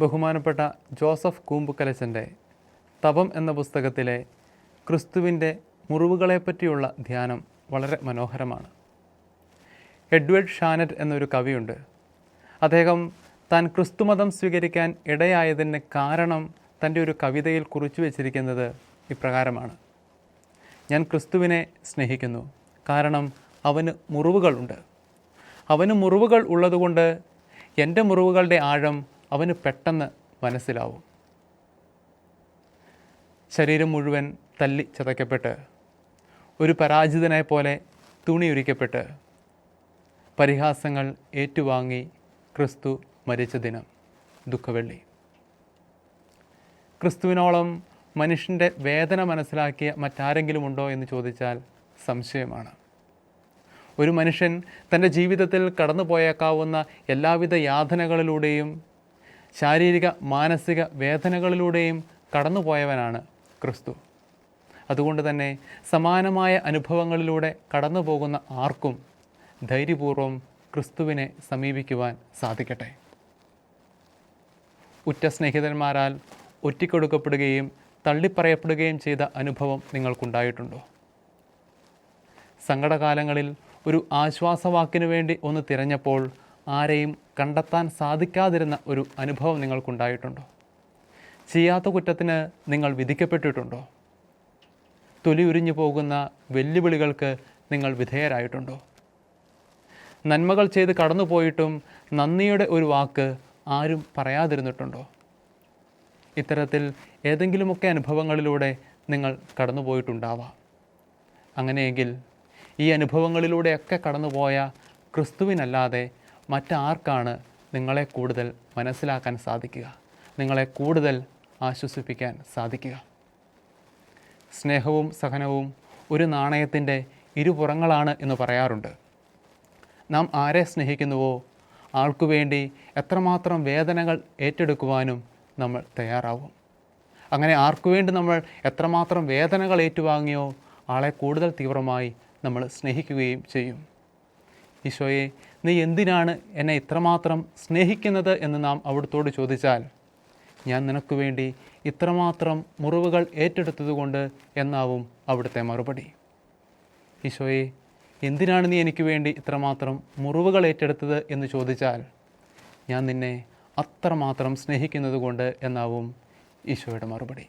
ബഹുമാനപ്പെട്ട ജോസഫ് കൂമ്പുക്കലച്ചന്റെ തപം എന്ന പുസ്തകത്തിലെ ക്രിസ്തുവിന്റെ മുറിവുകളെപ്പറ്റിയുള്ള ധ്യാനം വളരെ മനോഹരമാണ്. എഡ്വേർഡ് ഷാനറ്റ് എന്നൊരു കവിയുണ്ട്. അദ്ദേഹം താൻ ക്രിസ്തുമതം സ്വീകരിക്കാൻ ഇടയായതിന് കാരണം തന്റെ ഒരു കവിതയിൽ കുറിച്ചു വച്ചിരിക്കുന്നത് ഇപ്രകാരമാണ്. ഞാൻ ക്രിസ്തുവിനെ സ്നേഹിക്കുന്നു. കാരണം അവന് മുറിവുകളുണ്ട്. അവന് മുറിവുകൾ ഉള്ളതുകൊണ്ട് എന്റെ മുറിവുകളുടെ ആഴം അവന് പെട്ടെന്ന് മനസ്സിലാവും. ശരീരം മുഴുവൻ തല്ലി ചതയ്ക്കപ്പെട്ട് ഒരു പരാജിതനെ പോലെ തുണിയൊരുക്കപ്പെട്ട് പരിഹാസങ്ങൾ ഏറ്റുവാങ്ങി ക്രിസ്തു മരിച്ച ദിനം ദുഃഖവെള്ളി. ക്രിസ്തുവിനോളം മനുഷ്യന്റെ വേദന മനസ്സിലാക്കിയ മറ്റാരെങ്കിലും ഉണ്ടോ എന്ന് ചോദിച്ചാൽ സംശയമാണ്. ഒരു മനുഷ്യൻ തന്റെ ജീവിതത്തിൽ കടന്നു പോയേക്കാവുന്ന എല്ലാവിധ യാതനകളിലൂടെയും ശാരീരിക മാനസിക വേദനകളിലൂടെയും കടന്നുപോയവനാണ് ക്രിസ്തു. അതുകൊണ്ട് തന്നെ സമാനമായ അനുഭവങ്ങളിലൂടെ കടന്നു പോകുന്ന ആർക്കും ധൈര്യപൂർവം ക്രിസ്തുവിനെ സമീപിക്കുവാൻ സാധിക്കട്ടെ. ഉറ്റ സ്നേഹിതന്മാരാൽ ഒറ്റിക്കൊടുക്കപ്പെടുകയും തള്ളിപ്പറയപ്പെടുകയും ചെയ്ത അനുഭവം നിങ്ങൾക്കുണ്ടായിട്ടുണ്ടോ? സങ്കടകാലങ്ങളിൽ ഒരു ആശ്വാസവാക്കിനു വേണ്ടി ഒന്ന് തിരഞ്ഞപ്പോൾ ആരെയും കണ്ടെത്താൻ സാധിക്കാതിരുന്ന ഒരു അനുഭവം നിങ്ങൾക്കുണ്ടായിട്ടുണ്ടോ? ചെയ്യാത്ത കുറ്റത്തിന് നിങ്ങൾ വിധിക്കപ്പെട്ടിട്ടുണ്ടോ? തൊലി ഉരിഞ്ഞു പോകുന്ന വെല്ലുവിളികൾക്ക് നിങ്ങൾ വിധേയരായിട്ടുണ്ടോ? നന്മകൾ ചെയ്ത് കടന്നുപോയിട്ടും നന്ദിയുടെ ഒരു വാക്ക് ആരും പറയാതിരുന്നിട്ടുണ്ടോ? ഇത്തരത്തിൽ ഏതെങ്കിലുമൊക്കെ അനുഭവങ്ങളിലൂടെ നിങ്ങൾ കടന്നുപോയിട്ടുണ്ടാവാം. അങ്ങനെയെങ്കിൽ ഈ അനുഭവങ്ങളിലൂടെയൊക്കെ കടന്നുപോയ ക്രിസ്തുവിനല്ലാതെ മറ്റാർക്കാണ് നിങ്ങളെ കൂടുതൽ മനസ്സിലാക്കാൻ സാധിക്കുക? നിങ്ങളെ കൂടുതൽ ആശ്വസിപ്പിക്കാൻ സാധിക്കുക? സ്നേഹവും സഹനവും ഒരു നാണയത്തിന്റെ ഇരുപുറങ്ങളാണ് എന്ന് പറയാറുണ്ട്. നാം ആരെ സ്നേഹിക്കുന്നുവോ? ആൾക്കു വേണ്ടി എത്രമാത്രം വേദനകൾ ഏറ്റെടുക്കുവാനും നമ്മൾ തയ്യാറാവും. അങ്ങനെ ആർക്കു വേണ്ടി നമ്മൾ എത്രമാത്രം വേദനകൾ ഏറ്റുവാങ്ങിയോ ആളെ കൂടുതൽ തീവ്രമായി നമ്മൾ സ്നേഹിക്കുകയും ചെയ്യും. ഈശോയെ നീ എന്തിനാണ് എന്നെ ഇത്രമാത്രം സ്നേഹിക്കുന്നത്? എന്ന് നാം അവിടുത്തോട് ചോദിച്ചാൽ ഞാൻ നിനക്ക് വേണ്ടി ഇത്രമാത്രം മുറിവുകൾ ഏറ്റെടുത്തതുകൊണ്ട് എന്നാവും അവിടുത്തെ മറുപടി. ഈശോയെ എന്തിനാണ് നീ എനിക്ക് വേണ്ടി ഇത്രമാത്രം മുറിവുകൾ ഏറ്റെടുത്തത്? എന്ന് ചോദിച്ചാൽ ഞാൻ നിന്നെ അത്രമാത്രം സ്നേഹിക്കുന്നത് കൊണ്ട് എന്നാവും ഈശോയുടെ മറുപടി.